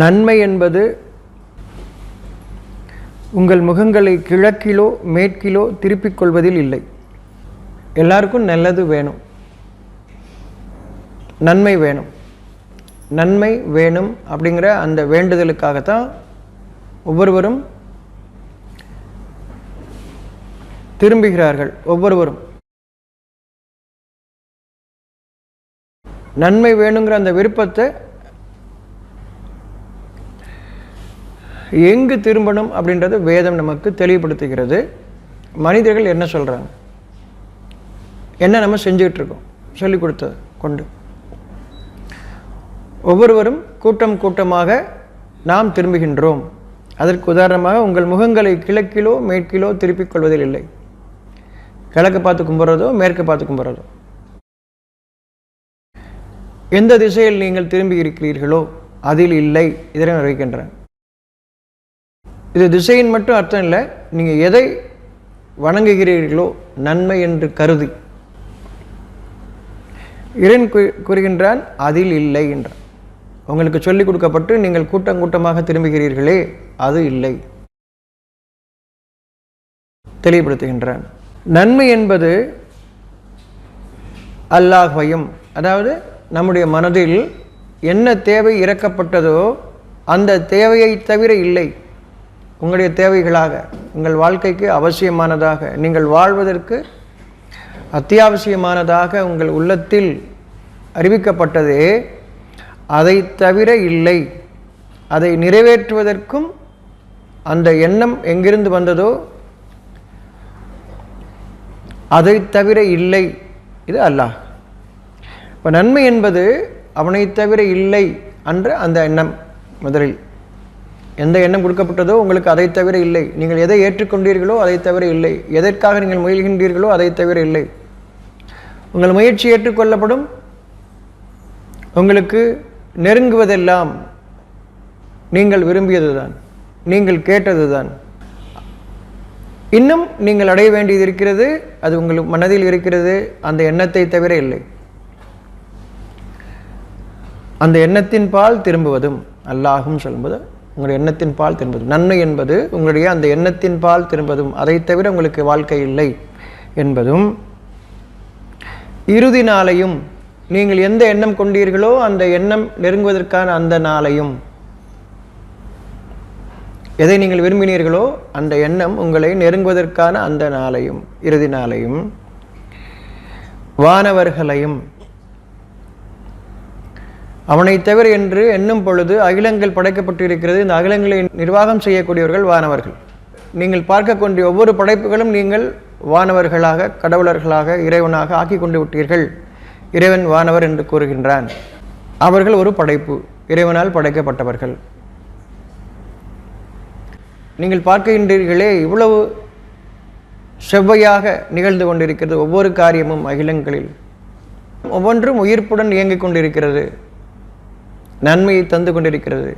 நன்மை என்பது உங்கள் முகங்களை கிழக்கிலோ மேற்கிலோ திருப்பிக் கொள்வதில் இல்லை. எல்லாருக்கும் நல்லது வேணும். நன்மை வேணும். நன்மை வேணும் அப்படிங்கிற அந்த வேண்டுதலுக்காகத்தான் ஒவ்வொருவரும் திரும்புகிறார்கள். ஒவ்வொருவரும். நன்மை வேணுங்கிற அந்த விருப்பத்தை எங்கு திரும்பணும் அப்படின்றது வேதம் நமக்கு தெளிவுபடுத்துகிறது. மனிதர்கள் என்ன சொல்கிறாங்க என்ன நம்ம செஞ்சுக்கிட்டு இருக்கோம்? சொல்லிக் கொடுத்தது கொண்டு. ஒவ்வொருவரும் கூட்டம் கூட்டமாக நாம் திரும்புகின்றோம். அதற்கு உதாரணமாக உங்கள் முகங்களை கிழக்கிலோ மேற்கிலோ திருப்பிக் கொள்வதில் இல்லை. கிழக்கு பார்த்து கும்பிட்றதோ மேற்கு பார்த்து கும்பிட்றதோ. எந்த திசையில் நீங்கள் திரும்பி இருக்கிறீர்களோ அதில் இல்லை இதனை அறிவிக்கின்றேன் இது திசையின் மட்டும் அர்த்தம் இல்லை. நீங்கள் எதை வணங்குகிறீர்களோ நன்மை என்று கருதி. இறைன் கூறுகின்றான் அதில் இல்லை என்றான். உங்களுக்கு சொல்லிக் கொடுக்கப்பட்டு நீங்கள் கூட்டம் கூட்டமாக திரும்புகிறீர்களே அது இல்லை. தெளிவுபடுத்துகின்றான். நன்மை என்பது அல்லாஹையும் அதாவது நம்முடைய மனதில் என்ன தேவை இறக்கப்பட்டதோ அந்த தேவையை தவிர இல்லை. உங்களுடைய தேவைகளாக உங்கள் வாழ்க்கைக்கு அவசியமானதாக நீங்கள் வாழ்வதற்கு அத்தியாவசியமானதாக உங்கள் உள்ளத்தில் அறிவிக்கப்பட்டதே அதை தவிர இல்லை. அதை நிறைவேற்றுவதற்கும் அந்த எண்ணம் எங்கிருந்து வந்ததோ அதை தவிர இல்லை. இது அல்லாஹ். இப்போ நன்மை என்பது அவனை தவிர இல்லை என்ற அந்த எண்ணம் முதலில். எந்த எண்ணம் கொடுக்கப்பட்டதோ உங்களுக்கு அதை தவிர இல்லை. நீங்கள் எதை ஏற்றுக்கொண்டீர்களோ அதை தவிர இல்லை. எதற்காக நீங்கள் முயல்கின்றீர்களோ அதை தவிர இல்லை. உங்கள் முயற்சி ஏற்றுக்கொள்ளப்படும். உங்களுக்கு நெருங்குவதெல்லாம் நீங்கள் விரும்பியதுதான். நீங்கள் கேட்டதுதான். இன்னும் நீங்கள் அடைய வேண்டியது இருக்கிறது அது உங்கள் மனதில் இருக்கிறது அந்த எண்ணத்தை தவிர இல்லை. அந்த எண்ணத்தின் பால் திரும்புவதும் அல்லாஹும் சொல்லும்போது உங்களுடைய எண்ணத்தின் பால் திரும்பதும் நன்மை என்பது உங்களுடைய அந்த எண்ணத்தின் பால் திரும்பதும் அதை தவிர உங்களுக்கு வாழ்க்கை இல்லை என்பதும் இறுதி நாளையும் நீங்கள் எந்த எண்ணம் கொண்டீர்களோ அந்த எண்ணம் நெருங்குவதற்கான அந்த நாளையும் எதை நீங்கள் விரும்பினீர்களோ அந்த எண்ணம் உங்களை நெருங்குவதற்கான அந்த நாளையும் இறுதி நாளையும் வானவர்களையும் அவனை தவிர என்று எண்ணும் பொழுது அகிலங்கள் படைக்கப்பட்டு இருக்கிறது இந்த அகிலங்களை நிர்வாகம் செய்யக்கூடியவர்கள் வானவர்கள். நீங்கள் பார்க்கக்கூடிய ஒவ்வொரு படைப்புகளும் நீங்கள் வானவர்களாக கடவுளர்களாக இறைவனாக ஆக்கி கொண்டு விட்டீர்கள். இறைவன் வானவர் என்று கூறுகின்றான். அவர்கள் ஒரு படைப்பு. இறைவனால் படைக்கப்பட்டவர்கள். நீங்கள் பார்க்கின்றீர்களே இவ்வளவு செவ்வையாக நிகழ்ந்து கொண்டிருக்கிறது ஒவ்வொரு காரியமும் அகிலங்களில். ஒவ்வொன்றும் உயிர்ப்புடன் இயங்கிக் கொண்டிருக்கிறது. நன்மையை தந்து கொண்டிருக்கிறது.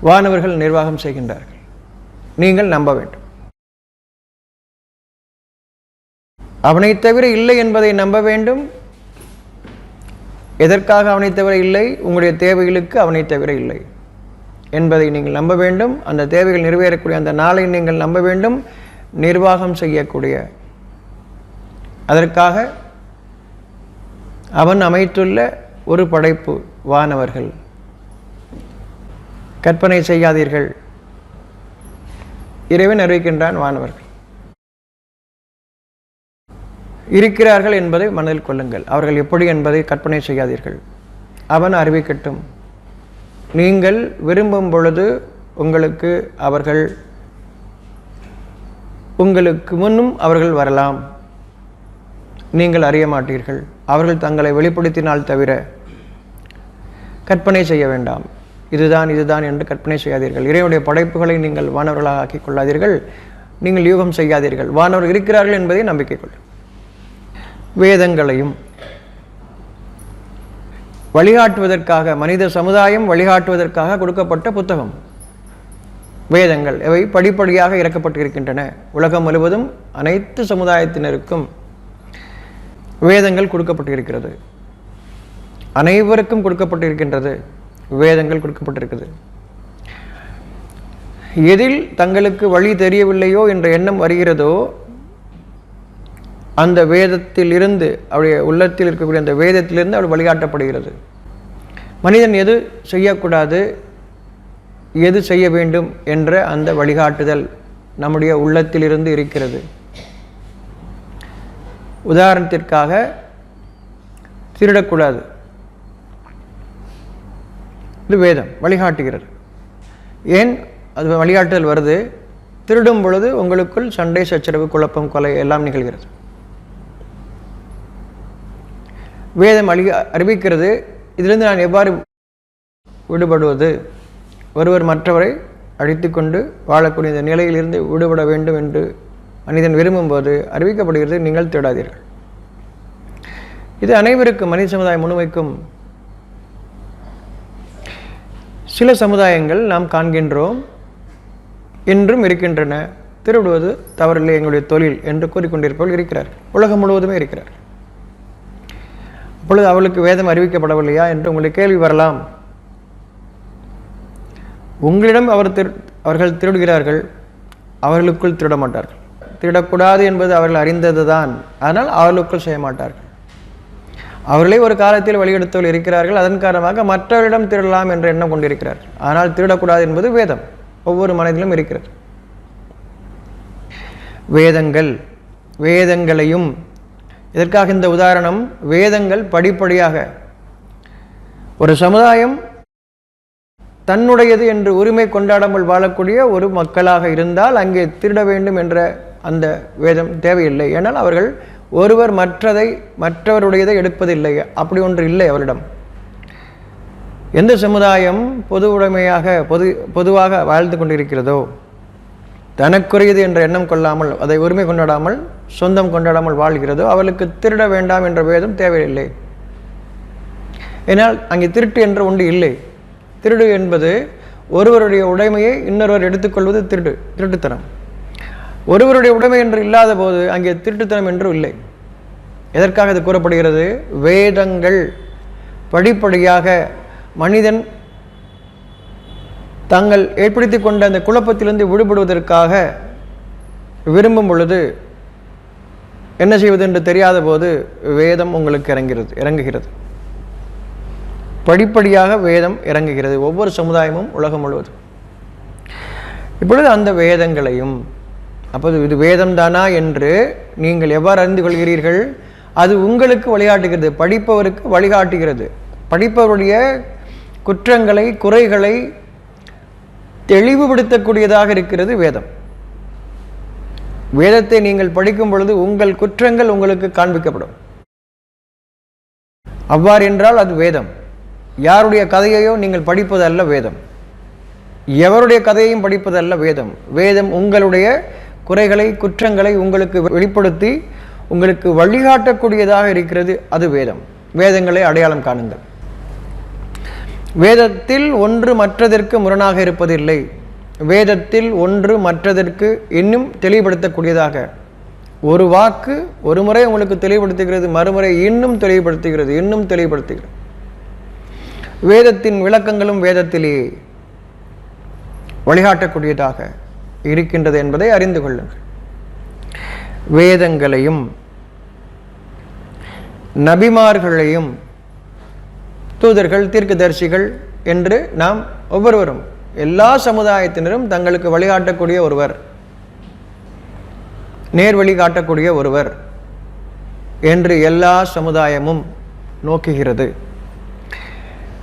வானவர்கள் நிர்வாகம் செய்கின்றார்கள். நீங்கள் நம்ப வேண்டும். அவனை தவிர இல்லை என்பதை நம்ப வேண்டும். எதற்காக அவனை தவிர இல்லை? உங்களுடைய தேவைகளுக்கு அவனை தவிர இல்லை என்பதை நீங்கள் நம்ப வேண்டும். அந்த தேவைகள் நிறைவேறக்கூடிய அந்த நாளை நீங்கள் நம்ப வேண்டும். நிர்வாகம் செய்யக்கூடிய. அதற்காக அவன் அமைத்துள்ள ஒரு படைப்பு வானவர்கள். கற்பனை செய்யாதீர்கள். இறைவன் அறிவிக்கின்றான் வானவர்கள். இருக்கிறார்கள் என்பதை மனதில் கொள்ளுங்கள். அவர்கள் எப்படி என்பதை கற்பனை செய்யாதீர்கள். அவன் அறிவிக்கட்டும். நீங்கள் விரும்பும் பொழுது உங்களுக்கு அவர்கள் உங்களுக்கு முன்னும் அவர்கள் வரலாம். நீங்கள் அறிய மாட்டீர்கள். அவர்கள் தங்களை வெளிப்படுத்தினால் தவிர கற்பனை செய்ய வேண்டாம். இதுதான் இதுதான் என்று கற்பனை செய்யாதீர்கள். இறைவனுடைய படைப்புகளை நீங்கள் வானவர்களாக ஆக்கிக் கொள்ளாதீர்கள். நீங்கள் யூகம் செய்யாதீர்கள். வானவர்கள் இருக்கிறார்கள் என்பதை நம்பிக்கை கொள்ளும் வேதங்களையும் வழிகாட்டுவதற்காக மனித சமுதாயம் வழிகாட்டுவதற்காக கொடுக்கப்பட்ட புத்தகம். வேதங்கள் இவை படிப்படியாக இறக்கப்பட்டிருக்கின்றன. உலகம் முழுவதும் அனைத்து சமுதாயத்தினருக்கும் வேதங்கள் கொடுக்கப்பட்டிருக்கிறது. அனைவருக்கும் கொடுக்கப்பட்டிருக்கின்றது. வேதங்கள் கொடுக்கப்பட்டிருக்குது. எதில் தங்களுக்கு வழி தெரியவில்லையோ என்ற எண்ணம் வருகிறதோ அந்த வேதத்தில் இருந்து அவருடைய உள்ளத்தில் இருக்கக்கூடிய அந்த வேதத்திலிருந்து அவள் வழிகாட்டப்படுகிறது. மனிதன் எது செய்யக்கூடாது எது செய்ய வேண்டும் என்ற அந்த வழிகாட்டுதல் நம்முடைய உள்ளத்திலிருந்து இருக்கிறது. உதாரணத்திற்காக திருடக்கூடாது. இது வேதம் வழிகாட்டுகிறது. ஏன் அது வழிகாட்டுதல் வருது? திருடும் பொழுது உங்களுக்குள் சண்டை சச்சரவு குழப்பம் கொலை எல்லாம் நிகழ்கிறது. வேதம் அழி அறிவிக்கிறது இதிலிருந்து நான் எவ்வாறு விடுபடுவது? ஒருவர் மற்றவரை அழித்துக்கொண்டு வாழக்கூடிய இந்த நிலையிலிருந்து விடுபட வேண்டும் என்று மனிதன் விரும்பும்போது அறிவிக்கப்படுகிறது நீங்கள் தேடாதீர்கள் இது அனைவருக்கும் மனித சமுதாயம் முழுமைக்கும் சில சமுதாயங்கள் நாம் காண்கின்றோம் இன்றும் இருக்கின்றன. திருடுவது தவறில்லை எங்களுடைய தொழில் என்று கூறிக்கொண்டிருப்பவர்கள் இருக்கிறார். உலகம் முழுவதுமே இருக்கிறார். அப்பொழுது அவளுக்கு வேதம் அறிவிக்கப்படவில்லையா என்று உங்களுக்கு கேள்வி வரலாம். உங்களிடம் அவர் திரு அவர்கள் திருடுகிறார்கள் அவர்களுக்குள் திருட மாட்டார்கள் திருடக்கூடாது என்பது அவர்கள் அறிந்தது தான் அதனால் அவர்களுக்குள் செய்ய மாட்டார்கள் அவர்களே ஒரு காலத்தில் வழியெடுத்தவர்கள் இருக்கிறார்கள் அதன் காரணமாக மற்றவரிடம் திருடலாம் என்ற எண்ணம் கொண்டிருக்கிறார். ஆனால் திருடக்கூடாது என்பது வேதம் ஒவ்வொரு மனதிலும் இருக்கிறது. வேதங்கள் வேதங்களையும் இதற்காக இந்த உதாரணம் வேதங்கள் படிப்படியாக ஒரு சமுதாயம் தன்னுடையது என்று உரிமை கொண்டாடாமல் வாழக்கூடிய ஒரு மக்களாக இருந்தால் அங்கே திருட வேண்டும் என்ற அந்த வேதம் தேவையில்லை. ஏனால் அவர்கள் ஒருவர் மற்றதை மற்றவருடையதை எடுப்பதில்லை. அப்படி ஒன்று இல்லை அவரிடம். எந்த சமுதாயம் பொது உடைமையாக பொது பொதுவாக வாழ்ந்து கொண்டிருக்கிறதோ தனக்குரியது என்ற எண்ணம் கொள்ளாமல் அதை உரிமை கொண்டாடாமல் சொந்தம் கொண்டாடாமல் வாழ்கிறதோ அவளுக்கு திருட வேண்டாம் என்ற வேதம் தேவையில்லை. ஏனால் அங்கே திருட்டு என்ற ஒன்று இல்லை. திருடு என்பது ஒருவருடைய உடைமையை இன்னொருவர் எடுத்துக்கொள்வது திருடு திருட்டுத்தனம். ஒருவருடைய உடைமை என்று இல்லாத போது அங்கே திருட்டுத்தனம் என்றும் இல்லை. எதற்காக இது கூறப்படுகிறது? வேதங்கள் படிப்படியாக மனிதன் தாங்கள் ஏற்படுத்தி கொண்ட அந்த குழப்பத்திலிருந்து விடுபடுவதற்காக விரும்பும் பொழுது என்ன செய்வது என்று தெரியாத போது வேதம் உங்களுக்கு இறங்கிறது இறங்குகிறது. படிப்படியாக வேதம் இறங்குகிறது ஒவ்வொரு சமுதாயமும் உலகம் முழுவதும். இப்பொழுது அந்த வேதங்களையும் அப்போது இது வேதம் தானா என்று நீங்கள் எவ்வாறு அறிந்து கொள்கிறீர்கள்? அது உங்களுக்கு வழிகாட்டுகிறது படிப்பவருக்கு வழிகாட்டுகிறது. படிப்பவருடைய குற்றங்களை குறைகளை தெளிவுபடுத்தக்கூடியதாக இருக்கிறது வேதம். வேதத்தை நீங்கள் படிக்கும் பொழுது உங்கள் குற்றங்கள் உங்களுக்கு காண்பிக்கப்படும். அவ்வாறு என்றால் அது வேதம். யாருடைய கதையையோ நீங்கள் படிப்பது அல்ல வேதம். எவருடைய கதையையும் படிப்பதல்ல வேதம். வேதம் உங்களுடைய குறைகளை குற்றங்களை உங்களுக்கு வெளிப்படுத்தி உங்களுக்கு வழிகாட்டக்கூடியதாக இருக்கிறது அது வேதம். வேதங்களை அடையாளம் காணுங்கள். வேதத்தில் ஒன்று மற்றதற்கு முரணாக இருப்பதில்லை. வேதத்தில் ஒன்று மற்றதற்கு இன்னும் தெளிவுபடுத்தக்கூடியதாக. ஒரு வாக்கு ஒரு முறை உங்களுக்கு தெளிவுபடுத்துகிறது மறுமுறை இன்னும் தெளிவுபடுத்துகிறது இன்னும் தெளிவுபடுத்துகிறது. வேதத்தின் விளக்கங்களும் வேதத்திலேயே வழிகாட்டக்கூடியதாக. இருக்கின்றது என்பதை அறிந்து கொள்ளுங்கள். வேதங்களையும் நபிமார்களையும் தூதர்கள் தீர்க்கதரிசிகள் என்று நாம் ஒவ்வொருவரும் எல்லா சமுதாயத்தினரும் தங்களுக்கு வழிகாட்டக்கூடிய ஒருவர் நேர்வழி காட்டக்கூடிய ஒருவர் என்று எல்லா சமுதாயமும் நோக்குகிறது.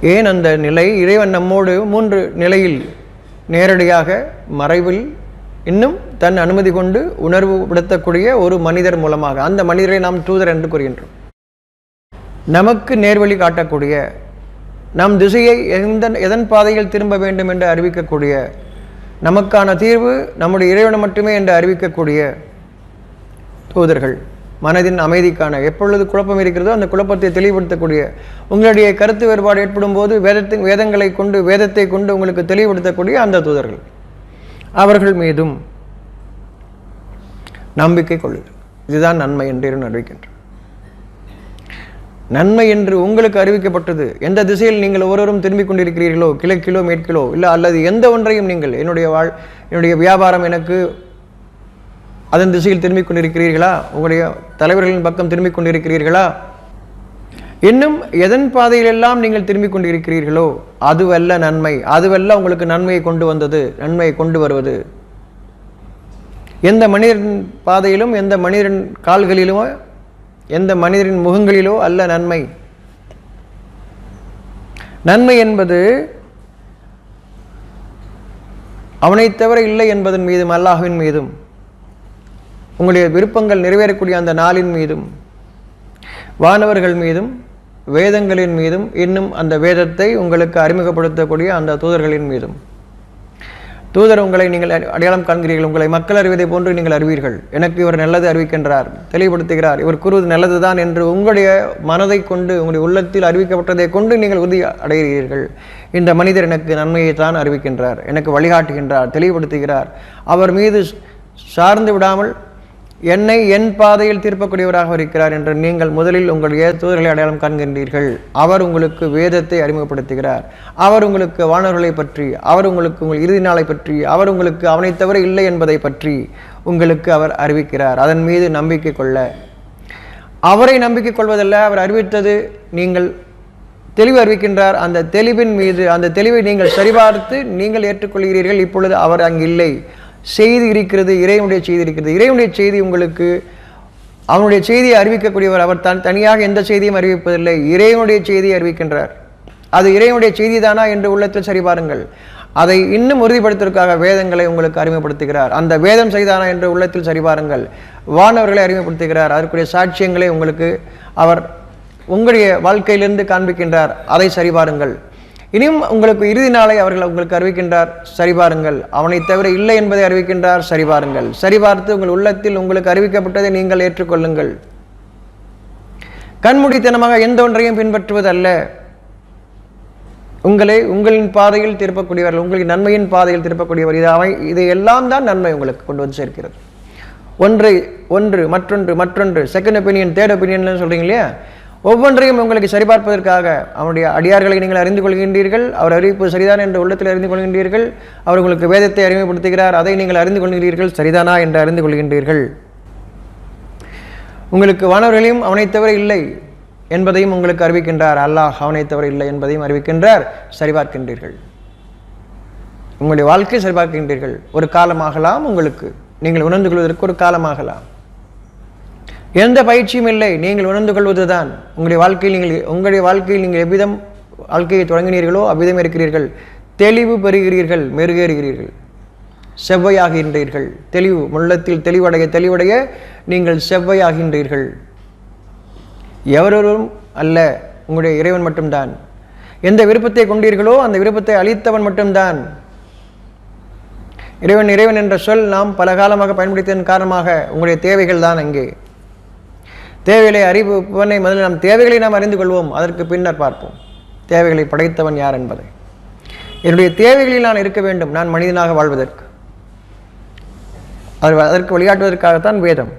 ஏன் அந்த நிலை? இறைவன் நம்மோடு மூன்று நிலையில் நேரடியாக மறைவில் இன்னும் தன் அனுமதி கொண்டு உணர்வு படுத்தக்கூடிய ஒரு மனிதர் மூலமாக அந்த மனிதரை நாம் தூதர் என்று கூறுகின்றோம். நமக்கு நேர்வழி காட்டக்கூடிய நம் திசையை எந்த எதன் பாதையில் திரும்ப வேண்டும் என்று அறிவிக்கக்கூடிய நமக்கான தீர்வு நம்முடைய இறைவனை மட்டுமே என்று அறிவிக்கக்கூடிய தூதர்கள் மனதின் அமைதிக்கான எப்பொழுது குழப்பம் இருக்கிறதோ அந்த குழப்பத்தை தெளிவுபடுத்தக்கூடிய உங்களுடைய கருத்து வேறுபாடு ஏற்படும் போது வேதத்தின் வேதங்களை கொண்டு வேதத்தை கொண்டு உங்களுக்கு தெளிவுபடுத்தக்கூடிய அந்த தூதர்கள். அவர்கள் மீதும் நம்பிக்கை கொள்ளுங்கள். இதுதான் நன்மை என்று அறிவிக்கின்றார் நன்மை என்று உங்களுக்கு அறிவிக்கப்பட்டது எந்த திசையில் நீங்கள் ஒவ்வொருவரும் திரும்பிக் கொண்டிருக்கிறீர்களோ கிழக்கிலோ மேற்கிலோ இல்லை அல்லது எந்த ஒன்றையும் நீங்கள் என்னுடைய வாழ் என்னுடைய வியாபாரம் எனக்கு அதன் திசையில் திரும்பிக் கொண்டிருக்கிறீர்களா? உங்களுடைய தலைவர்களின் பக்கம் திரும்பிக் கொண்டிருக்கிறீர்களா? இன்னும் எதன் பாதையிலெல்லாம் நீங்கள் திரும்பிக் கொண்டிருக்கிறீர்களோ அதுவல்ல நன்மை. அதுவல்ல உங்களுக்கு நன்மையை கொண்டு வந்தது நன்மையை கொண்டு வருவது. எந்த மனிதன் பாதையிலும் எந்த மனிதன் கால்களிலுமோ எந்த மனிதரின் முகங்களிலோ அல்ல நன்மை. நன்மை என்பது அவனைத் தவிர இல்லை என்பதன் மீதும் அல்லாஹுவின் மீதும் உங்களுடைய விருப்பங்கள் நிறைவேறக்கூடிய அந்த நாளின் மீதும் வானவர்கள் மீதும் வேதங்களின் மீதும் இன்னும் அந்த வேதத்தை உங்களுக்கு அறிமுகப்படுத்தக்கூடிய அந்த தூதர்களின் மீதும். தூதர் உங்களை நீங்கள் அடை- அடையாளம் காண்கிறீர்கள். உங்களை மக்கள் அறிவதை போன்று நீங்கள் அறிவீர்கள். எனக்கு இவர் நல்லது அறிவிக்கின்றார் தெளிவுபடுத்துகிறார். இவர் கூறுவது நல்லதுதான் என்று உங்களுடைய மனதை கொண்டு உங்களுடைய உள்ளத்தில் அறிவிக்கப்பட்டதை கொண்டு நீங்கள் உறுதி அடைகிறீர்கள். இந்த மனிதர் எனக்கு நன்மையை தான் அறிவிக்கின்றார் எனக்கு வழிகாட்டுகின்றார் தெளிவுபடுத்துகிறார். அவர் மீது சார்ந்து விடாமல் என்னை என் பாதையில் தீர்ப்பக்கூடியவராக இருக்கிறார் என்று நீங்கள் முதலில் உங்கள் தூதர்களை அடையாளம் காண்கின்றீர்கள். அவர் உங்களுக்கு வேதத்தை அறிமுகப்படுத்துகிறார். அவர் உங்களுக்கு வானவர்களை பற்றி அவர் உங்களுக்கு உங்கள் இறுதி நாளை பற்றி அவர் உங்களுக்கு அவனைத் தவிர இல்லை என்பதை பற்றி உங்களுக்கு அவர் அறிவிக்கிறார். அதன் மீது நம்பிக்கை கொள்ள. அவரை நம்பிக்கை கொள்வதல்ல அவர் அறிவித்தது நீங்கள் தெளிவு அறிவிக்கின்றார். அந்த தெளிவின் மீது அந்த தெளிவை நீங்கள் சரிபார்த்து நீங்கள் ஏற்றுக்கொள்கிறீர்கள். இப்பொழுது அவர் அங்கு இல்லை. செய்தி இருக்கிறது இறைவனுடைய செய்தி இருக்கிறது. இறைவனுடைய செய்தி உங்களுக்கு அவனுடைய செய்தியை அறிவிக்கக்கூடியவர் அவர் தன் தனியாக எந்த செய்தியும் அறிவிப்பதில்லை. இறைவனுடைய செய்தியை அறிவிக்கின்றார். அது இறைவனுடைய செய்தி தானா என்று உள்ளத்தில் சரிபாருங்கள் அதை இன்னும் உறுதிப்படுத்துவதற்காக வேதங்களை உங்களுக்கு அறிமுகப்படுத்துகிறார். அந்த வேதம் செய்தானா என்று உள்ளத்தில் சரிபாருங்கள் வானவர்களை அறிமுகப்படுத்துகிறார். அதற்குரிய சாட்சியங்களை உங்களுக்கு அவர் உங்களுடைய வாழ்க்கையிலிருந்து காண்பிக்கின்றார். அதை சரிபாருங்கள் இனியும் உங்களுக்கு இறுதி நாளை அவர்கள் உங்களுக்கு அறிவிக்கின்றார் சரிபாருங்கள். அவனை தவிர இல்லை என்பதை அறிவிக்கின்றார் சரிபாருங்கள். சரிபார்த்து உங்கள் உள்ளத்தில் உங்களுக்கு அறிவிக்கப்பட்டதை நீங்கள் ஏற்றுக்கொள்ளுங்கள். கண்மூடித்தனமாக எந்த ஒன்றையும் பின்பற்றுவதல்ல. உங்களை உங்களின் பாதையில் திருப்பக்கூடியவர்கள் உங்களின் நன்மையின் பாதையில் திருப்பக்கூடியவர். இது அவை இது எல்லாம் தான் நன்மை உங்களுக்கு கொண்டு வந்து சேர்க்கிறது. ஒன்றை ஒன்று மற்றொன்று மற்றொன்று. செகண்ட் ஒப்பீனியன் தேர்ட் ஒப்பீனியன் சொல்றீங்க இல்லையா? ஒவ்வொன்றையும் உங்களுக்கு சரிபார்ப்பதற்காக அவனுடைய அடியார்களை நீங்கள் அறிந்து கொள்கின்றீர்கள். அவர் அறிவிப்பு சரிதான் என்று உள்ளத்தில் அறிந்து கொள்கின்றீர்கள். அவர் உங்களுக்கு வேதத்தை அறிமுகப்படுத்துகிறார். அதை நீங்கள் அறிந்து கொள்கிறீர்கள். சரிதானா என்று அறிந்து கொள்கின்றீர்கள். உங்களுக்கு வானவர்களையும் அவனைத் தவிர இல்லை என்பதையும் உங்களுக்கு அறிவிக்கின்றார். அல்லாஹ் அவனைத் தவிர இல்லை என்பதையும் அறிவிக்கின்றார். சரிபார்க்கின்றீர்கள். உங்களுடைய வாழ்க்கை சரிபார்க்கின்றீர்கள். ஒரு காலமாகலாம் உங்களுக்கு. நீங்கள் உணர்ந்து கொள்வதற்கு ஒரு காலமாகலாம். எந்த பயிற்சியும் இல்லை. நீங்கள் உணர்ந்து கொள்வதுதான். உங்களுடைய வாழ்க்கையில் நீங்கள் உங்களுடைய வாழ்க்கையில் நீங்கள் எவ்விதம் வாழ்க்கையை தொடங்கினீர்களோ அவ்விதம் இருக்கிறீர்கள். தெளிவு பெறுகிறீர்கள் மெருகேறுகிறீர்கள். செவ்வையாகின்றீர்கள். தெளிவு உள்ளத்தில் தெளிவடைய தெளிவடைய நீங்கள் செவ்வையாகின்றீர்கள். எவரொரும் அல்ல உங்களுடைய இறைவன் மட்டும்தான். எந்த விருப்பத்தை கொண்டீர்களோ அந்த விருப்பத்தை அளித்தவன் மட்டும்தான். இறைவன் இறைவன் என்ற சொல் நாம் பல காலமாக பயன்படுத்தியதன் காரணமாக உங்களுடைய தேவைகள் தான் அங்கே. தேவைகளை அறிவிப்பவனை முதலில் நாம் தேவைகளை நாம் அறிந்து கொள்வோம். அதற்கு பின்னர் பார்ப்போம். தேவைகளை படைத்தவன் யார் என்பதை. என்னுடைய தேவைகளில் நான் இருக்க வேண்டும். நான் மனிதனாக வாழ்வதற்கு. அது அதற்கு வழிகாட்டுவதற்காகத்தான் வேதம்.